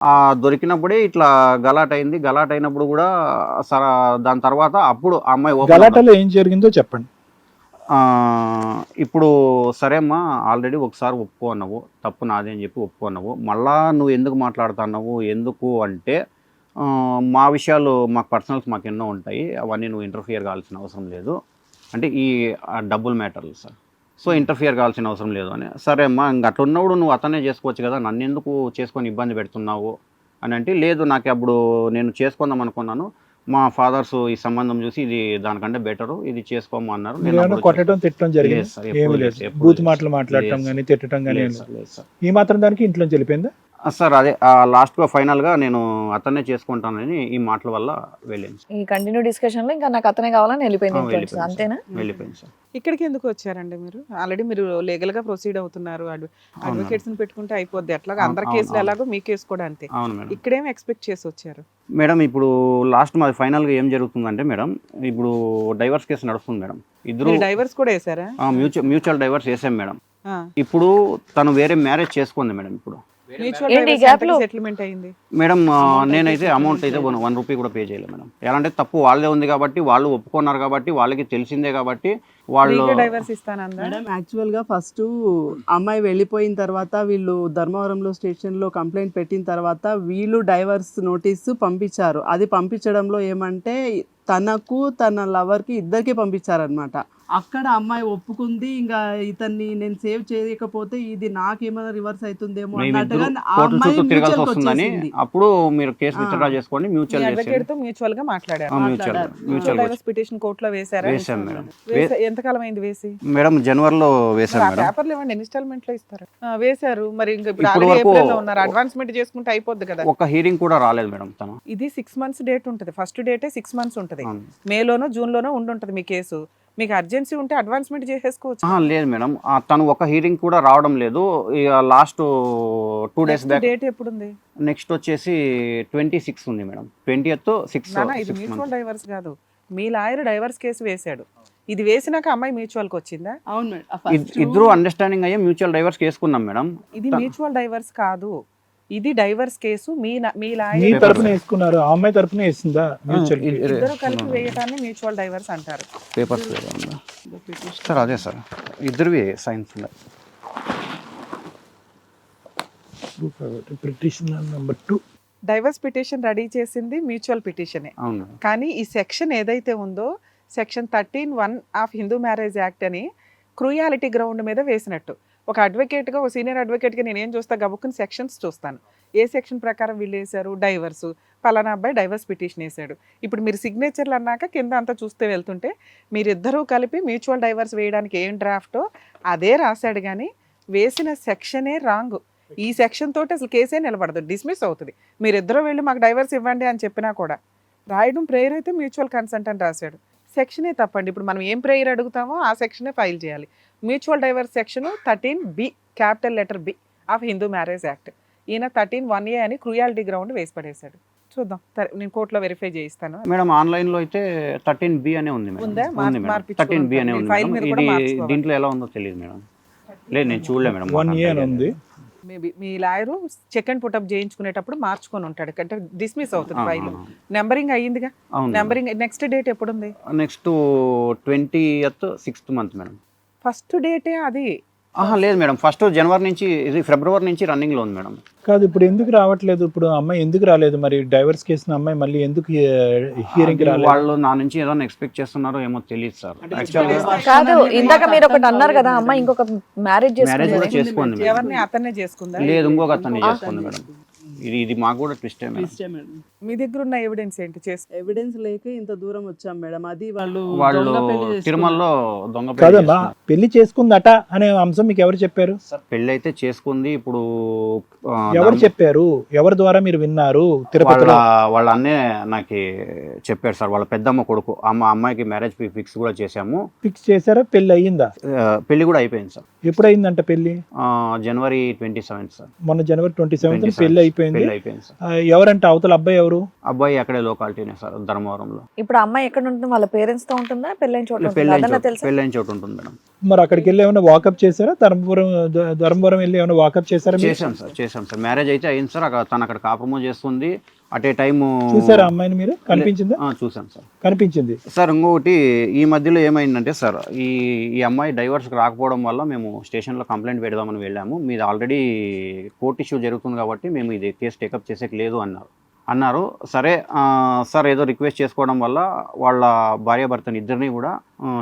ఆ దొరికినప్పుడే ఇట్లా గలాట్ అయింది గలాట్ అయినప్పుడు కూడా సర దాని తర్వాత అప్పుడు ఆ అమ్మాయి. గలాటలో ఏం జరిగిందో చెప్పండి. ఇప్పుడు సరే అమ్మా ఆల్రెడీ ఒకసారి ఒప్పుకో అన్నావు. తప్పు నాది అని చెప్పి ఒప్పుకో అన్నావు. మళ్ళా నువ్వు ఎందుకు మాట్లాడుతున్నావు? ఎందుకు అంటే మా విషయాలు మాకు పర్సనల్స్ మాకు ఎన్నో ఉంటాయి. అవన్నీ నువ్వు ఇంటర్ఫియర్ కావాల్సిన అవసరం లేదు. అంటే ఈ డబ్బుల్ మ్యాటర్లు సార్. సో ఇంటర్ఫియర్ కావాల్సిన అవసరం లేదు అని. సరే అమ్మా ఇంక అట్లా ఉన్నప్పుడు నువ్వు అతనే చేసుకోవచ్చు కదా నన్ను ఎందుకు చేసుకొని ఇబ్బంది పెడుతున్నావు అని అంటే లేదు నాకు అప్పుడు నేను చేసుకుందాం అనుకున్నాను. మా ఫాదర్స్ ఈ సంబంధం చూసి ఇది దానికంటే బెటరు ఇది చేసుకోమా అన్నారు. నేను కొట్టడం తిట్టడం జరిగింది. బూత్ మాటలు. మాట్లాడటం కానీ తిట్టడం కానీ. ఈ మాత్రం దానికి ఇంట్లో వెళ్ళిపోయిందా? సార్ అదే లాస్ట్గా ఫైనల్గా నేను అతన్నే చేసుకుంటానని ఈ మాటల వల్ల వెళ్ళాను. ఈ కంటిన్యూ డిస్కషన్లో ఇంకా నాకు అతనే కావాలని వెళ్ళిపోయింది. అంతేనా? వెళ్ళిపోయింది సార్. ఇక్కడికి ఎందుకు వచ్చారండి మీరు? ఆల్రెడీ మీరు లీగల్గా ప్రొసీడ్ అవుతున్నారు. అడ్వకేట్స్ని పెట్టుకుంటే అయిపోద్ది. అవును, అందరి కేసులు. ఎలాగో మీ కేసు కూడా అంతే. అవును మేడం. ఇక్కడేం ఎక్స్పెక్ట్ చేసి వచ్చారు? మేడం ఇప్పుడు లాస్ట్ మాది ఫైనల్గా ఏం జరుగుతుందంటే మేడం ఇప్పుడు డైవర్స్ కేసు నడుస్తుంది మేడం. ఇద్దరు డైవర్స్ కూడా వేసారా? మ్యూచువల్ మ్యూచువల్ డైవర్స్ వేసాం మేడం. ఆ. ఇప్పుడు తను వేరే మ్యారేజ్ చేసుకుంది మేడం ఇప్పుడు. ఏంటి ఈ gap లో? సెటిల్మెంట్ అయింది. మేడం నేనైతే అమౌంట్ అయితే వన్ రూపీ కూడా పే చేయలేదు మేడం. ఎలా అంటే తప్పు వాళ్ళదే ఉంది కాబట్టి వాళ్ళు ఒప్పుకున్నారు కాబట్టి వాళ్ళకి తెలిసిందే కాబట్టి వాళ్ళు డైవర్స్ ఇస్తానందా? మేడం యాక్చువల్గా ఫస్ట్ అమ్మాయి వెళ్ళిపోయిన తర్వాత వీళ్ళు ధర్మవరంలో స్టేషన్లో కంప్లైంట్ పెట్టిన తర్వాత వీళ్ళు డైవర్స్ నోటీసు పంపించారు. అది పంపించడంలో ఏమంటే తనకు తన లవర్కి ఇద్దరికి పంపించారనమాట అక్కడ అమ్మాయి ఒప్పుకుంది ఇంకా ఇతన్ని నేను సేవ్ చేయకపోతే ఇది నాకేమైనా రివర్స్ అవుతుందేమో అన్నట్టుగా ఆ అమ్మాయి వస్తుందని వచ్చేసింది. అప్పుడు మీరు కేసు ఆ. విత్డ్రా చేసుకోండి మ్యూచువల్ అడ్వకేట్ చేసేయండి. తో మ్యూచువల్గా మాట్లాడారు మ్యూచువల్. మ్యూచువల్ డైవర్స్ పిటిషన్ కోర్టులో వేసారా వేసాం మేడం. వేసా- ఎంతకాలం అయింది వేసి? మేడం జనవరిలో వేసాం మేడం. పేపర్లు ఇవ్వండి ఇన్స్టాల్మెంట్లో ఇస్తారు? ఆ, వేశారు. మరి ఇంకా ఇప్పుడు ఇప్పుడు ఆల్రెడీ వరకు- ఏప్రిల్లో ఉన్నారు. అడ్వాన్స్మెంట్ చేసుకుంటే అయిపోద్ది కదా. ఒక హీరింగ్ కూడా రాలేదు మేడం తను. ఇది సిక్స్ మంత్స్ డేట్ ఉంటుంది. ఫస్ట్ డేటే సిక్స్ మంత్స్ ఉంటుంది. అవును. మేలోనో జూన్లోనో ఉండి ఉంటుంది మీ కేసు. మీకు అర్జెన్సీ ఉంటే అడ్వాన్స్మెంట్ చేసేసుకోవచ్చు. లేదు మేడం. ఆ, తను ఒక హీరింగ్ కూడా రావడం లేదు. ఇక last two days back date ఎప్పుడు ఉంది నెక్స్ట్ వచ్చేసి ట్వంటీ సిక్స్ ఉంది మేడం. ట్వంటీ ఎత్ సిక్స్ ఇది మ్యూచువల్ డైవర్స్ కాదు. మీ లాయర్ డైవర్స్ కేసు వేశాడు. ఇది వేసినాక అమ్మాయి మ్యూచువల్కి వచ్చిందా? అవును మేడం. ఫస్ట్ ఇద్దరు అండర్స్టాండింగ్ అయ్యే మ్యూచువల్ డైవర్స్ వేసుకున్నాం మేడం. ఇది మ్యూచువల్ డైవర్స్ కాదు. ఇది డైవర్స్ కేసు. మీ నా- మీ మీ లాయర్ తరపున వేసుకున్నారు? ఆ అమ్మాయి తరపున వేసిందా? మ్యూచువల్ ఇద్దరు కలిపి వేయటాన్ని మ్యూచువల్ డైవర్స్ అంటారు. పేపర్స్? సార్ అదే సార్. ఇద్దరివి సైన్స్ ఉన్నాయి. Petition number two divorce petition ready చేసింది మ్యూచువల్ పిటిషనే. కానీ ఈ సెక్షన్ ఏదైతే ఉందో section thirteen one of Hindu marriage act అని క్రూయాలిటీ గ్రౌండ్ మీద వేసినట్టు. ఒక అడ్వకేట్గా ఒక సీనియర్ అడ్వకేట్గా నేను ఏం చూస్తా? గబుక్కుని సెక్షన్స్ చూస్తాను. ఏ సెక్షన్ ప్రకారం వీళ్ళు వేశారు? డైవర్స్ పలానా అబ్బాయి డైవర్స్ పిటిషన్ వేశాడు. ఇప్పుడు మీరు సిగ్నేచర్లు అన్నాక కింద అంతా చూస్తే వెళ్తుంటే మీరిద్దరూ కలిపి మ్యూచువల్ డైవర్స్ వేయడానికి ఏం డ్రాఫ్టో అదే రాశాడు కానీ వేసిన సెక్షనే రాంగ్ ఈ సెక్షన్ తోటి అసలు కేసే నిలబడదు. డిస్మిస్ అవుతుంది. మీరిద్దరూ వెళ్ళి మాకు డైవర్స్ ఇవ్వండి అని చెప్పినా కూడా రాయడం ప్రేయర్ అయితే మ్యూచువల్ కన్సెంట్ అని రాశాడు. సెక్షనే తప్పండి. ఇప్పుడు మనం ఏం ప్రేయర్ అడుగుతామో ఆ సెక్షనే ఫైల్ చేయాలి. Mutual divorce section thirteen B capital letter B of Hindu marriage act. ఈయన థర్టీన్ వన్ ఏ అని క్రూయాలిటీ గ్రౌండ్ వేసి పడేశాడు. చూద్దాం. నేను కోర్టులో వెరిఫై చేయిస్తాను. మేడం ఆన్లైన్లో అయితే థర్టీన్ బి అనే ఉంది. థర్టీన్ బి అనే ఉంది ఇది. దీంట్లో ఎలా ఉందో తెలియదు మేడం. లేదు నేను చూడలే మేడం వన్ ఇయర్ ఉంది. Maybe me lawyer check and put up చేయించుకునేటప్పుడు మార్చుకొని ఉంటాడు. అంటే డిస్మిస్ అవుతుంది ఫైల్. నెంబరింగ్ అయ్యిందిగా? నెంబరింగ్ నెక్స్ట్ డేట్ ఎప్పుడు ఉంది next twenty sixth month madam. First డేటే అది. ఆహా లేదు మేడం. ఫస్ట్ జనవరి నుంచి ఇది ఫిబ్రవరి నుంచి రన్నింగ్లో ఉంది మేడం. కాదు ఇప్పుడు ఎందుకు రావట్లేదు? ఇప్పుడు అమ్మాయి ఎందుకు రాలేదు మరి? డైవర్స్ కేసు అమ్మాయి మళ్ళీ ఎందుకు హియరింగ్ వాళ్ళు నా నుంచి ఏదైనా ఎక్స్పెక్ట్ చేస్తున్నారో ఏమో తెలియదు సార్. కాదు ఇందాక మీరు ఒకటి అన్నారు కదా అమ్మ ఇంకొక మ్యారేజ్ మ్యారేజ్ కూడా చేసుకుంది. చేసుకోండి మేడం. ఎవరిని? అతనే చేసుకుందా? లేదు ఇంకొక అతన్ని చేసుకుంది మేడం. ఇది ఇది మాకు కూడా ట్విస్ట్ మేడం ఇష్టం మేడం. మీ దగ్గర ఉన్న ఎవిడెన్స్ ఏంటి? చేసు ఎవిడెన్స్ లేక ఇంత దూరం వచ్చాం మేడం. అది వాళ్ళు వాళ్ళు దొంగ పెళ్ళి చేసుకున్నారు. తిరుమలలో దొంగ పెళ్ళి కాదమ్మా. పెళ్ళి చేసుకుందట అనే అంశం మీకు ఎవరు చెప్పారు? సార్ పెళ్ళి అయితే చేసుకుంది ఇప్పుడు ఎవరు చెప్పారు? ఎవరి ద్వారా మీరు విన్నారు తిరుపతిలో? వాళ్ళ అన్నే నాకు చెప్పారు సార్ వాళ్ళ పెద్దమ్మ కొడుకు. అమ్మ అమ్మాయికి మ్యారేజ్ ఫిక్స్ కూడా చేశాము. ఫిక్స్ చేశారా? పెళ్ళి అయ్యిందా? పెళ్ళి కూడా అయిపోయింది సార్. ఎప్పుడైందంట పెళ్ళి ఆ, జనవరి ట్వంటీ సెవెంత్ సార్. మొన్న జనవరి ట్వంటీ సెవెంత్ 27th పెళ్ళి అయిపోయింది. అయిపోయింది ఎవరంట? అవతల అబ్బాయి ఎవరు? అబ్బాయి అక్కడే లోకాలిటీనే సార్ ధర్మవరంలో. ఇప్పుడు అమ్మాయి ఎక్కడ ఉంటుంది? వాళ్ళ పేరెంట్స్తో ఉంటుందా? పెళ్ళైన చోట? పెళ్ళైన చోటు ఉంటుంది మేడం. మరి అక్కడికి వెళ్ళి ఏమైనా వాకప్ చేశారా? ధర్మపురం ధ- ధర్మవరం వెళ్ళి ఏమైనా వాకప్ చేశారా? చేశాం సార్ చేశాం సార్. మ్యారేజ్ అయితే అయింది సార్. అక్కడ తను అక్కడ కాపురము చేస్తుంది. అటే టైము చూసారా అమ్మాయిని మీరు? కనిపించిందా? చూసాం సార్. కనిపించింది. సార్ ఇంకొకటి ఈ మధ్యలో ఏమైందంటే సార్ ఈ ఈ అమ్మాయి డైవర్స్కి రాకపోవడం వల్ల మేము స్టేషన్లో కంప్లైంట్ పెడదామని వెళ్ళాము. మీది ఆల్రెడీ కోర్ట్ ఇష్యూ జరుగుతుంది కాబట్టి మేము ఇది కేసు టేకప్ చేసేకి లేదు అన్నారు. అన్నారు. సరే సార్ ఏదో రిక్వెస్ట్ చేసుకోవడం వల్ల వాళ్ళ భార్యాభర్తని ఇద్దరిని కూడా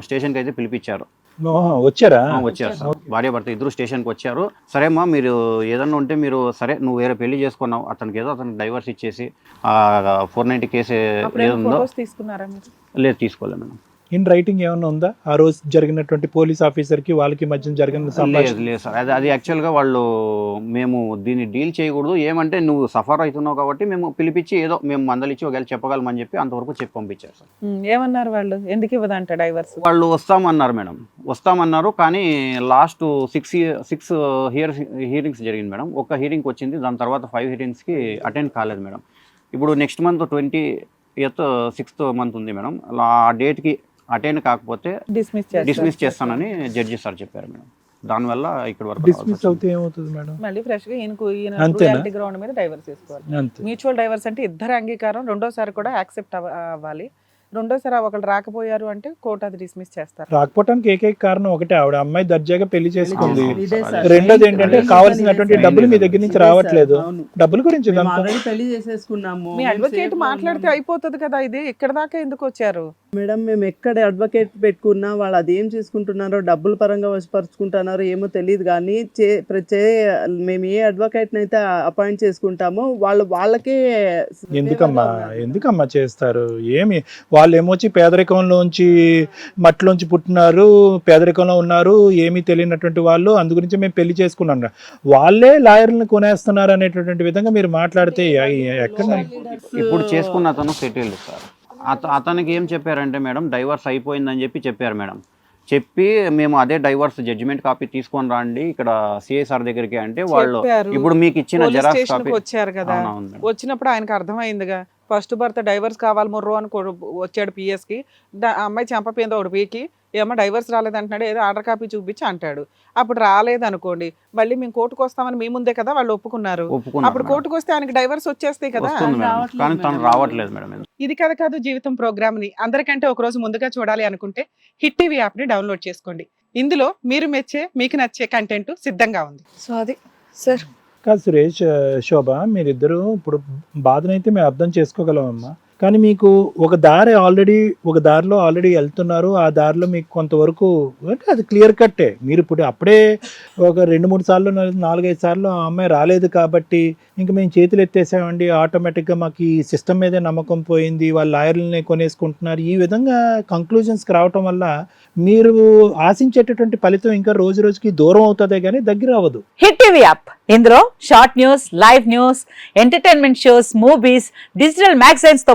స్టేషన్కి అయితే పిలిపించారు. వచ్చారా? ఆ, వచ్చారు సార్. భార్యాభర్త ఇద్దరు స్టేషన్కి వచ్చారు. సరే అమ్మా మీరు ఏదన్నా ఉంటే మీరు సరే నువ్వు వేరే పెళ్ళి చేసుకున్నావు అతనికి ఏదో అతనికి డైవర్స్ ఇచ్చేసి ఫోర్ నైంటీ కేసు తీసుకున్నారా మీరు? లేదు తీసుకోలేదు మేడం. ఇన్ రైటింగ్ ఏమైనా ఉందా? ఆ రోజు జరిగినటువంటి పోలీస్ ఆఫీసర్కి వాళ్ళకి మధ్య జరిగిన సంభాషణ లేదు లేదు సార్. అది అది యాక్చువల్గా వాళ్ళు మేము దీన్ని డీల్ చేయకూడదు. ఏమంటే నువ్వు సఫర్ అవుతున్నావు కాబట్టి మేము పిలిపించి ఏదో మేము మందలిచ్చి ఒకవేళ చెప్పగలమని చెప్పి అంతవరకు చెప్పి పంపించారు సార్. ఏమన్నారు వాళ్ళు? ఎందుకు ఇవ్వదంట డైవర్స్? వాళ్ళు వస్తామన్నారు మేడం. వస్తామన్నారు కానీ last six six hear hearings జరిగింది మేడం. ఒక హియరింగ్కి వచ్చింది. దాని తర్వాత ఫైవ్ హియరింగ్స్కి అటెండ్ కాలేదు మేడం. ఇప్పుడు next month twenty eighth sixth month ఉంది మేడం. ఆ డేట్కి అటెండ్ కాకపోతే డిస్మిస్ చేస్తారు. డిస్మిస్ చేస్తానని జడ్జి సార్ చెప్పారు మేడం. దానివల్ల ఇక్కడ వరకు డిస్మిస్ అవుతే ఏమవుతుంది మేడం? మళ్ళీ ఫ్రెష్గా ఈయనకు ఈయన అంతేనా? క్రూయాలిటీ గ్రౌండ్ మీద డైవర్స్ చేసుకోవాలి. మ్యూచువల్ డైవర్స్ అంటే ఇద్దరు అంగీకారం రెండోసారి కూడా యాక్సెప్ట్ అవ్వాలి. రెండోసారి ఒకళ్ళు రాకపోయారు అంటే కోర్టు అది డిస్మిస్ చేస్తారు. రాకపోవటానికి ఏకైక కారణం ఒకటే ఆవిడ. అమ్మాయి దర్జాగా పెళ్ళి చేసుకుంది. రెండోది ఏంటంటే కావాల్సినటువంటి డబ్బులు మీ. దగ్గర నుంచి. రావట్లేదు. డబ్బుల గురించి పెళ్ళి చేసేసుకున్నాము. మీ అడ్వకేట్ మాట్లాడితే. అయిపోతుంది కదా ఇది. ఇక్కడ దాకా ఎందుకు వచ్చారు? మేడం మేము ఎక్కడ అడ్వకేట్ పెట్టుకున్నా వాళ్ళు అదేం చేసుకుంటున్నారో డబ్బుల పరంగా వశపరుచుకుంటున్నారో ఏమో తెలియదు కానీ చే ప్ర- చే- మేము ఏ అడ్వకేట్ అయితే అపాయింట్ చేసుకుంటామో వాళ్ళు వాళ్ళకే ఎందుకమ్మా? ఎందుకమ్మా చేస్తారు? ఏమి? వాళ్ళు ఏమొచ్చి పేదరికంలోంచి మట్టిలోంచి పుట్టినారు పేదరికంలో ఉన్నారు ఏమీ తెలియనటువంటి వాళ్ళు అందు గురించి మేము పెళ్ళి చేసుకున్నాం వాళ్ళే లాయర్లను కొనేస్తున్నారు అనేటటువంటి విధంగా మీరు మాట్లాడితే ఎక్కడ ఇప్పుడు చేసుకున్న అతను సెటిల్డ్ సార్. అత అతనికి ఏం చెప్పారంటే మేడం డైవర్స్ అయిపోయిందని చెప్పి చెప్పారు మేడం చెప్పి మేము అదే డైవర్స్ జడ్జిమెంట్ కాపీ తీసుకొని రండి ఇక్కడ సిఐ సార్ దగ్గరికి అంటే వాళ్ళు. ఇప్పుడు మీకు ఇచ్చిన జెరాక్స్ కాపీ వచ్చారు కదా. వచ్చినప్పుడు ఆయనకు అర్థమైందిగా ఫస్ట్ భర్త డైవర్స్ కావాలి మొర్రో అని వచ్చాడు పిఎస్కి దా- ఆ అమ్మాయి చంపపోయింది ఒకటి పీకి ఏమో డైవర్స్ రాలేదంటున్నాడు ఏదో ఆర్డర్ కాపీ చూపించి అంటాడు. అప్పుడు రాలేదు అనుకోండి మళ్ళీ మేము కోర్టుకు వస్తామని మీ ముందే కదా వాళ్ళు ఒప్పుకున్నారు. అప్పుడు. కోర్టుకు వస్తే ఆయనకి డైవర్స్ వచ్చేస్తాయి కదా. రావట్లేదు కానీ తను మేడం. ఇది కథ కాదు జీవితం ప్రోగ్రామ్ని అందరికంటే ఒక రోజు ముందుగా చూడాలి అనుకుంటే హిట్ టీవీ యాప్ని డౌన్లోడ్ చేసుకోండి. ఇందులో మీరు మెచ్చే మీకు నచ్చే కంటెంట్ సిద్ధంగా ఉంది. సో అది సార్. కాదు సురేష్ శోభ మీరిద్దరూ ఇప్పుడు బాధనైతే మేము అర్థం చేసుకోగలమమ్మా. కానీ మీకు ఒక దారి ఆల్రెడీ ఒక దారిలో ఆల్రెడీ వెళ్తున్నారు ఆ దారిలో మీకు కొంతవరకు అంటే అది క్లియర్ కట్టే మీరు ఇప్పుడు అప్పుడే ఒక రెండు మూడు సార్లు నాలుగైదు సార్లు ఆ అమ్మాయి రాలేదు కాబట్టి ఇంక మేము చేతులు ఎత్తేసామండి. ఆటోమేటిక్గా మాకు ఈ సిస్టమ్ మీదే నమ్మకం పోయింది. వాళ్ళ లాయర్లని కొనేసుకుంటున్నారు. ఈ విధంగా కంక్లూజన్స్కి రావటం వల్ల మీరు ఆశించేటటువంటి ఫలితం ఇంకా రోజు రోజుకి దూరం అవుతుందే కానీ దగ్గర అవ్వదు. హిట్ టీవీ యాప్ ఇందులో short news live news entertainment shows movies digital మ్యాగజైన్స్తో